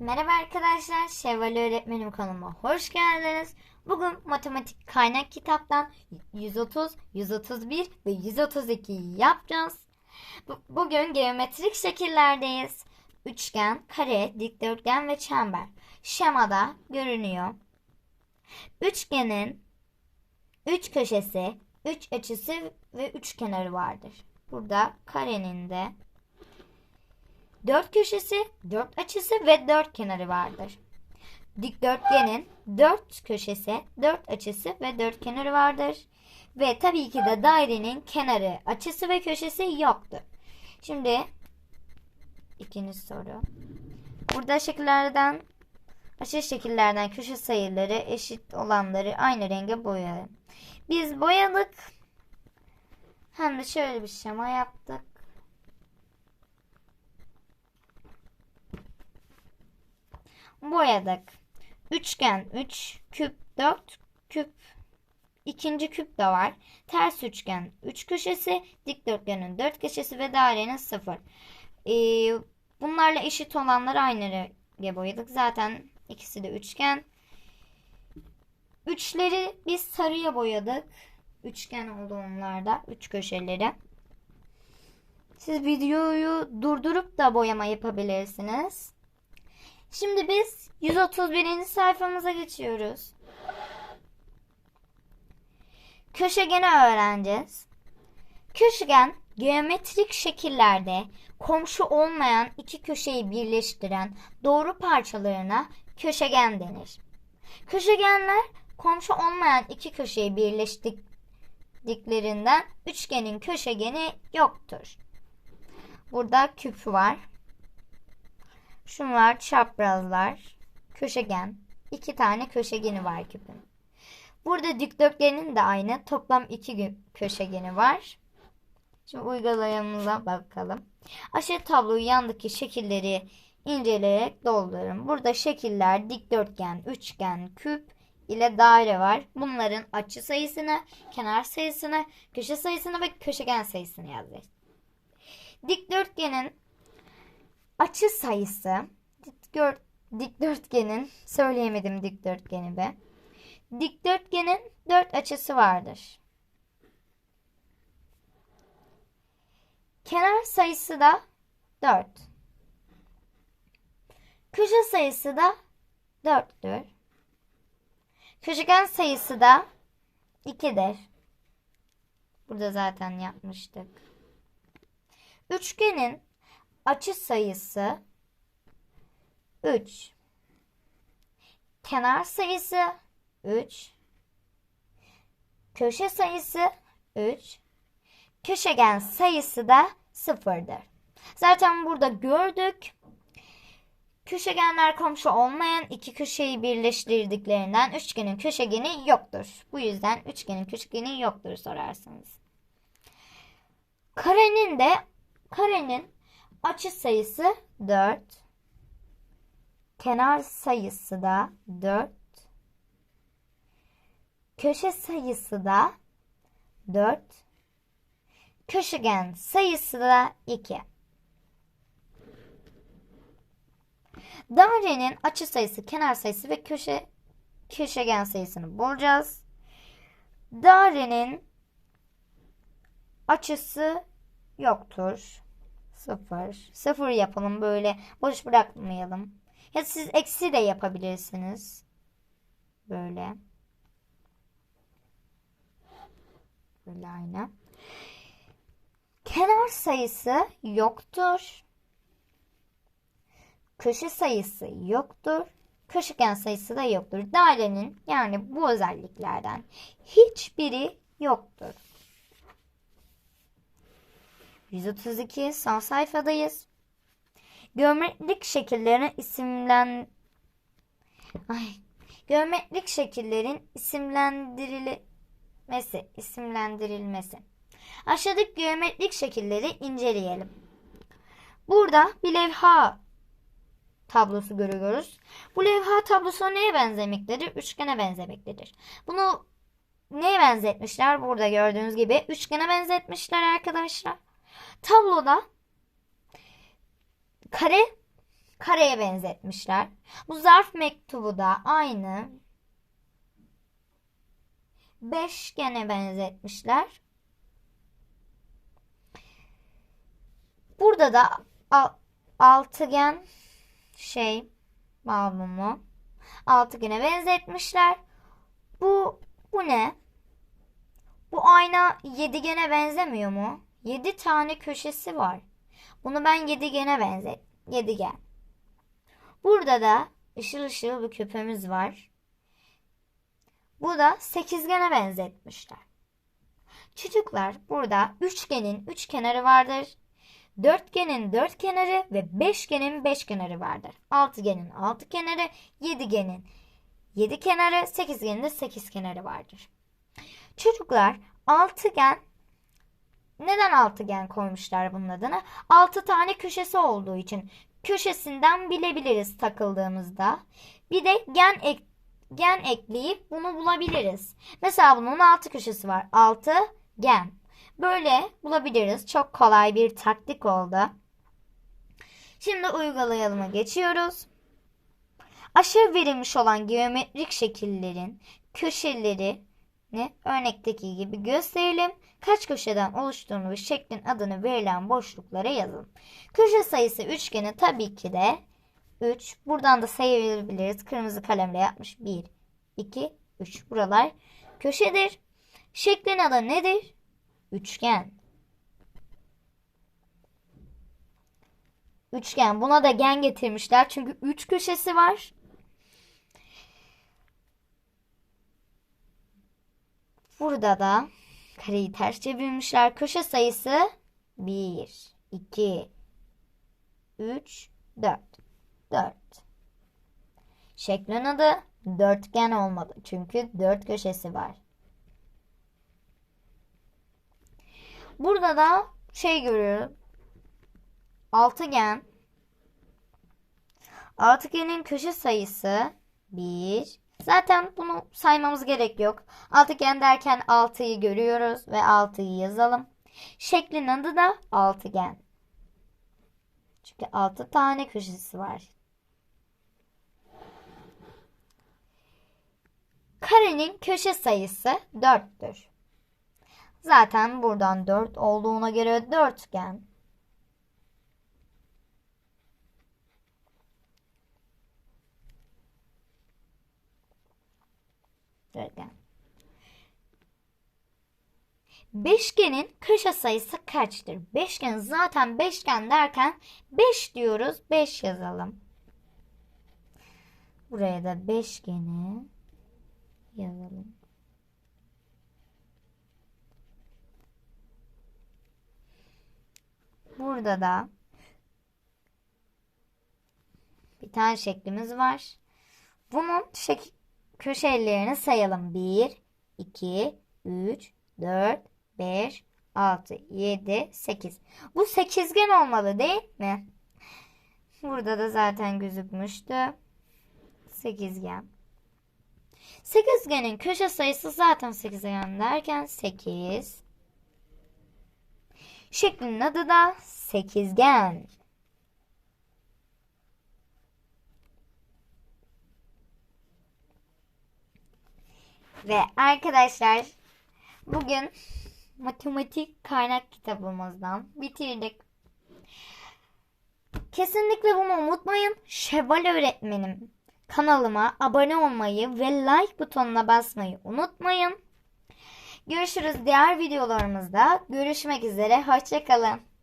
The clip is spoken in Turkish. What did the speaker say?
Merhaba arkadaşlar, Şevval Öğretmenim kanalıma hoş geldiniz. Bugün matematik kaynak kitaptan 130, 131 ve 132 yapacağız. Bu- Bugün geometrik şekillerdeyiz. Üçgen, kare, dikdörtgen ve çember. Şemada görünüyor. Üçgenin 3 köşesi, 3 açısı ve 3 kenarı vardır. Burada karenin de Dört köşesi, dört açısı ve dört kenarı vardır. Dikdörtgenin dört köşesi, dört açısı ve dört kenarı vardır. Ve tabii ki de dairenin kenarı, açısı ve köşesi yoktur. Şimdi ikinci soru. Burada şekillerden aşırı şekillerden köşe sayıları eşit olanları aynı renge boyayalım. Biz boyadık. Hem de şöyle bir şema yaptık. Boyadık. Üçgen 3, küp 4, küp ikinci küp de var. Ters üçgen 3 köşesi, dikdörtgenin 4 köşesi ve dairenin 0. Ee, bunlarla eşit olanları aynı renge boyadık. Zaten ikisi de üçgen. Üçleri biz sarıya boyadık. Üçgen oldu onlarda. Üç köşeleri. Siz videoyu durdurup da boyama yapabilirsiniz. Şimdi biz 131. sayfamıza geçiyoruz. Köşegeni öğreneceğiz. Köşegen geometrik şekillerde komşu olmayan iki köşeyi birleştiren doğru parçalarına köşegen denir. Köşegenler komşu olmayan iki köşeyi birleştirdiklerinden üçgenin köşegeni yoktur. Burada küp var. Şunlar çaprazlar, köşegen. İki tane köşegeni var küpün. Burada dikdörtgenin de aynı. Toplam iki köşegeni var. Şimdi uygulamamıza bakalım. Aşağı tabloyu yandaki şekilleri inceleyerek doldurun. Burada şekiller dikdörtgen, üçgen, küp ile daire var. Bunların açı sayısını, kenar sayısını, köşe sayısını ve köşegen sayısını yazıyoruz. Dikdörtgenin açı sayısı dikdört, dikdörtgenin söyleyemedim dikdörtgeni be. Dikdörtgenin dört açısı vardır. Kenar sayısı da 4. Köşe sayısı da 4'tür. Köşegen sayısı da 2'dir. Burada zaten yapmıştık. Üçgenin açı sayısı 3. Kenar sayısı 3. Köşe sayısı 3. Köşegen sayısı da 0'dır. Zaten burada gördük. Köşegenler komşu olmayan iki köşeyi birleştirdiklerinden üçgenin köşegeni yoktur. Bu yüzden üçgenin köşegeni yoktur sorarsınız. Karenin de karenin açı sayısı 4. Kenar sayısı da 4. Köşe sayısı da 4. Köşegen sayısı da 2. Dairenin açı sayısı, kenar sayısı ve köşe köşegen sayısını bulacağız. Dairenin açısı yoktur. Sıfır. Sıfır yapalım böyle. Boş bırakmayalım. Ya siz eksi de yapabilirsiniz. Böyle. Böyle aynı. Kenar sayısı yoktur. Köşe sayısı yoktur. Köşegen sayısı da yoktur. Dairenin yani bu özelliklerden hiçbiri yoktur. 132 son sayfadayız. Geometrik şekillerin isimlen Ay. Geometrik şekillerin isimlendirilmesi, isimlendirilmesi. Aşağıdaki geometrik şekilleri inceleyelim. Burada bir levha tablosu görüyoruz. Bu levha tablosu neye benzemektedir? Üçgene benzemektedir. Bunu neye benzetmişler? Burada gördüğünüz gibi üçgene benzetmişler arkadaşlar. Tabloda kare kareye benzetmişler. Bu zarf mektubu da aynı beşgene benzetmişler. Burada da al- altıgen şey balmumu altıgene benzetmişler. Bu bu ne? Bu ayna yedigene benzemiyor mu? Yedi tane köşesi var. Bunu ben yedigene benzet. Yedigen. Burada da ışıl ışıl bir küpemiz var. Bu da sekizgene benzetmişler. Çocuklar burada üçgenin üç kenarı vardır. Dörtgenin dört kenarı ve beşgenin beş kenarı vardır. Altıgenin altı kenarı, yedigenin yedi kenarı, sekizgenin de sekiz kenarı vardır. Çocuklar altıgen neden altıgen koymuşlar bunun adını? Altı tane köşesi olduğu için köşesinden bilebiliriz takıldığımızda. Bir de gen ek, gen ekleyip bunu bulabiliriz. Mesela bunun altı köşesi var. Altı gen. Böyle bulabiliriz. Çok kolay bir taktik oldu. Şimdi uygulayalıma geçiyoruz. Aşağı verilmiş olan geometrik şekillerin köşelerini örnekteki gibi gösterelim. Kaç köşeden oluştuğunu ve şeklin adını verilen boşluklara yazın. Köşe sayısı üçgeni tabii ki de 3. Buradan da sayabiliriz. Kırmızı kalemle yapmış. 1, 2, 3. Buralar köşedir. Şeklin adı nedir? Üçgen. Üçgen. Buna da gen getirmişler. Çünkü üç köşesi var. Burada da kareyi ters çevirmişler. Köşe sayısı 1, 2, 3, 4. 4. Şeklin adı dörtgen olmalı. Çünkü dört köşesi var. Burada da şey görüyorum. Altıgen. Altıgenin köşe sayısı 1. Zaten bunu saymamız gerek yok. Altıgen derken 6'yı görüyoruz ve 6'yı yazalım. Şeklin adı da altıgen. Çünkü 6 tane köşesi var. Karenin köşe sayısı 4'tür. Zaten buradan 4 olduğuna göre dörtgen. Dörtgen. Beşgenin köşe sayısı kaçtır? Beşgen zaten beşgen derken 5 diyoruz. 5 yazalım. Buraya da beşgeni yazalım. Burada da bir tane şeklimiz var. Bunun şek köşelerini sayalım. 1, 2, 3, 4, 5, 6, 7, 8. Bu sekizgen olmalı değil mi? Burada da zaten gözükmüştü. Sekizgen. Sekizgenin köşe sayısı zaten sekizgen derken 8. Şeklin adı da sekizgen. Ve arkadaşlar bugün matematik kaynak kitabımızdan bitirdik. Kesinlikle bunu unutmayın. Şevval öğretmenim kanalıma abone olmayı ve like butonuna basmayı unutmayın. Görüşürüz diğer videolarımızda. Görüşmek üzere. Hoşçakalın.